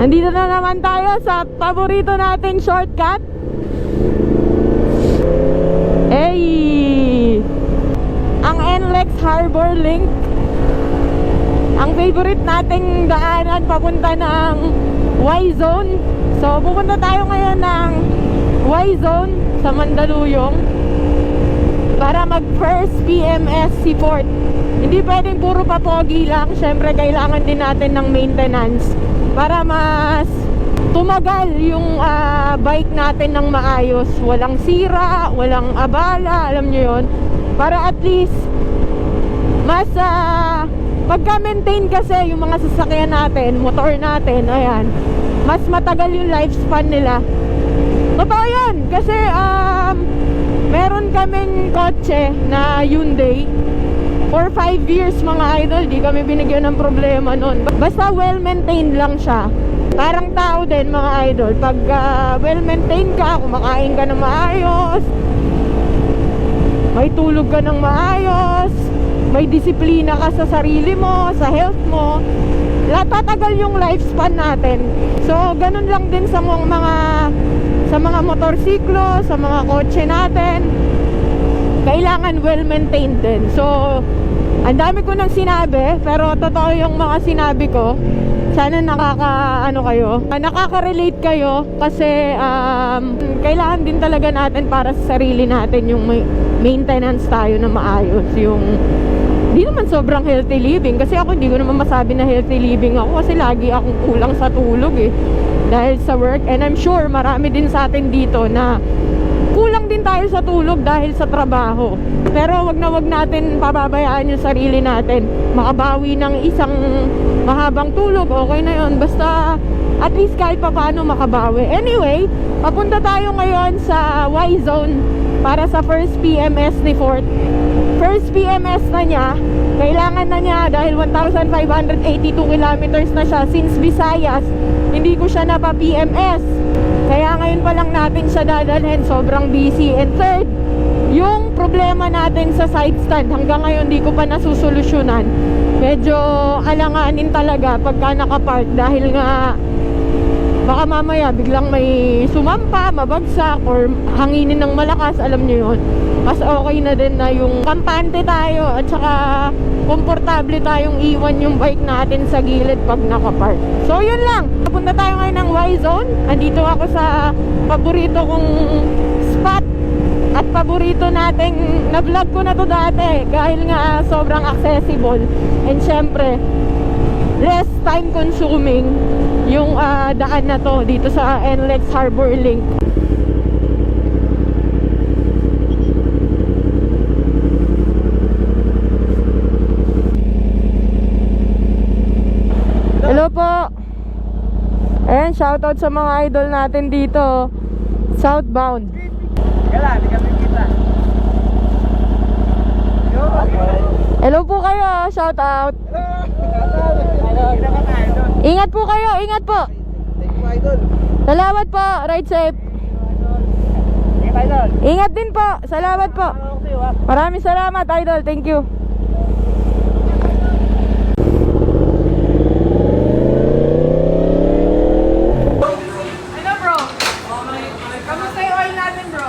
Nandito na naman tayo sa paborito nating shortcut. Hey! Ang NLEX Harbor Link. Ang favorite nating daanan papunta ng Y-Zone. So, pupunta tayo ngayon ng Y-Zone sa Mandaluyong para mag first PMS si Fort. Hindi pwedeng puro papogi lang. Siyempre, kailangan din natin ng maintenance para mas tumagal yung ah, bike natin ng maayos. Walang sira, walang abala, alam nyo yon Para at least, mas ah, pagka-maintain kasi yung mga sasakyan natin, motor natin, ayan, mas matagal yung lifespan nila. Totoo yan, kasi um, meron kaming kotse na Hyundai. For 5 years mga idol, di kami binigyan ng problema nun. Basta well-maintained lang siya. Parang tao din mga idol. Pag ah, well-maintained ka, kumakain ka ng maayos, may tulog ka ng maayos, may disiplina ka sa sarili mo, sa health mo, tatagal yung lifespan natin. So, ganun lang din sa mga, mga motorsiklo, sa mga kotse natin. Kailangan well-maintained din. So, ang dami ko nang sinabi, pero totoo yung mga sinabi ko. Sana nakaka ano kayo, nakaka-relate kayo kasi um, kailangan din talaga natin para sa sarili natin yung maintenance tayo na maayos, yung Di naman sobrang healthy living kasi ako hindi ko naman masabi na healthy living ako kasi lagi akong kulang sa tulog eh dahil sa work. And I'm sure marami din sa atin dito na kulang din tayo sa tulog dahil sa trabaho. Pero wag na wag natin pababayaan yung sarili natin. Makabawi ng isang mahabang tulog okay na yon basta at least kahit papaano makabawi. Anyway papunta tayo ngayon sa Y zone para sa first PMS ni Fort first PMS na niya, kailangan na niya dahil 1,582 kilometers na siya since Visayas, hindi ko siya napa PMS. Kaya ngayon pa lang natin siya dadalhin, sobrang busy. And third, yung problema natin sa side stand, hanggang ngayon di ko pa nasusolusyonan. Medyo alanganin talaga pagka nakapark dahil nga baka mamaya biglang may sumampa, mabagsak, or hanginin ng malakas, alam nyo yun. Mas okay na din na yung kampante tayo at saka komportable tayong iwan yung bike natin sa gilid pag nakapark. So yun lang, papunta tayo ngayon ng Y-Zone. Andito ako sa paborito kong spot at paborito nating na-vlog ko na to dati dahil nga sobrang accessible and syempre less time consuming yung ah, daan na to dito sa NLEX Harbor Link. Hello po. Ayan, shoutout sa mga idol natin dito. Southbound. Kala, hindi kami kita. Hello po kayo, shoutout Ingat po kayo, ingat po Thank you, idol. Salamat po, ride safe. Ingat din po, salamat po? Maraming salamat idol, thank you Ano bro? Kamusta yung oil natin bro?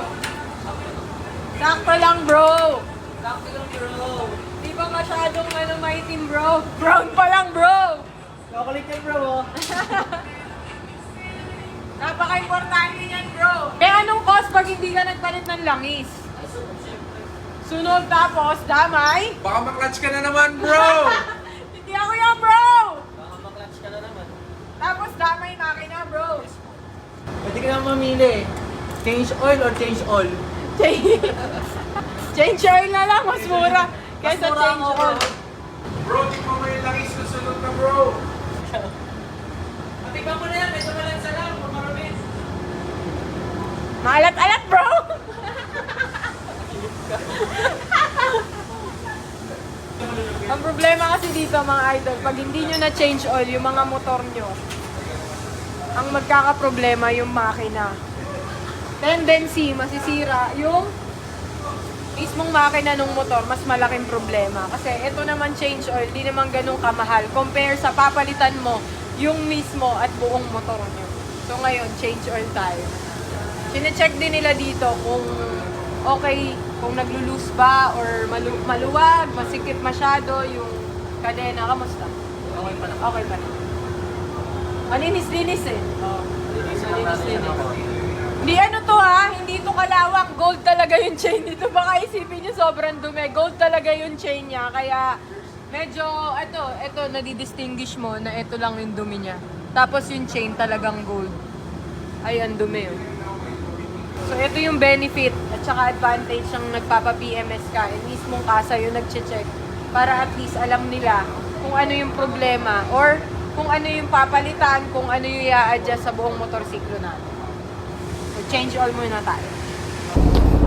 Sakto lang bro Sakto lang, bro. Di ba masyadong ano maitim bro? Brown pa lang bro Chocolate yan, bro. oh. Napaka-importante niyan bro Eh anong cost pag hindi ka nagpalit ng langis? Sunod tapos damay? Baka maklatch ka na naman, bro! Hindi ako yan bro! Baka maklatch ka na naman. Tapos damay makina bro Pwede ka naman mamili. Change oil or change all? Change, change oil na lang, mas mura kaysa mura change oil. bro, di mo may langis susunod na, bro! Matikman mo na yan, medyo malansa lang, kung marami. Maalat-alat bro! Ang problema kasi dito mga idol, pag hindi nyo na change oil yung mga motor nyo, ang magkakaproblema yung makina. Tendency, masisira yung mismong makina ng motor, mas malaking problema. Kasi ito naman change oil, di naman ganun kamahal. Compare sa papalitan mo yung mismo at buong motor nyo. So ngayon, change oil tayo. Sine-check din nila dito kung okay, kung naglo-loose ba or malu- maluwag, masikip masyado yung kadena. Kamusta? Okay pa na. Okay pa na. Malinis-linis eh. Oo. Malinis-linis. Hindi ano to ha, hindi to kalawak. Gold talaga yung chain nito. Baka isipin nyo sobrang dumi. Gold talaga yung chain niya. Kaya medyo, ito, ito, nadidistinguish mo na ito lang yung dumi niya. Tapos yung chain talagang gold. Ay, ang dumi yun. So, ito yung benefit at saka advantage ng nagpapa-PMS ka. Eh, mismong kasa yung nag-check para at least alam nila kung ano yung problema or kung ano yung papalitan, kung ano yung i-adjust sa buong motorsiklo natin. So, change all muna tayo.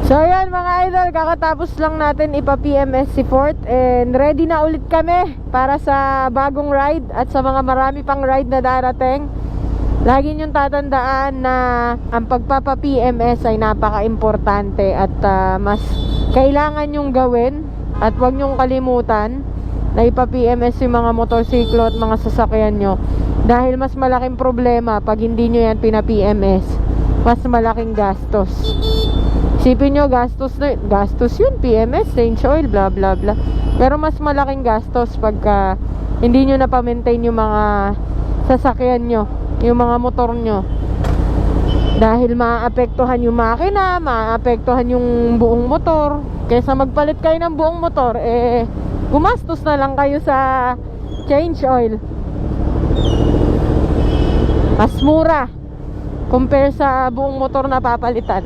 So ayan mga idol, kakatapos lang natin ipa-PMS si Fort and ready na ulit kami para sa bagong ride at sa mga marami pang ride na darating. Lagi niyong tatandaan na ang pagpapa-PMS ay napaka-importante at ah, mas kailangan niyong gawin at huwag niyong kalimutan na ipa-PMS yung mga motorsiklo at mga sasakyan nyo dahil mas malaking problema pag hindi nyo yan pina-PMS mas malaking gastos Isipin nyo, gastos na, gastos yun, PMS, change oil, blah blah blah. Pero mas malaking gastos pagka hindi nyo na-maintain yung mga sasakyan nyo, yung mga motor nyo. Dahil maapektuhan yung makina, maapektuhan yung buong motor. Kaysa magpalit kayo ng buong motor, eh, gumastos na lang kayo sa change oil. Mas mura compare sa buong motor na papalitan.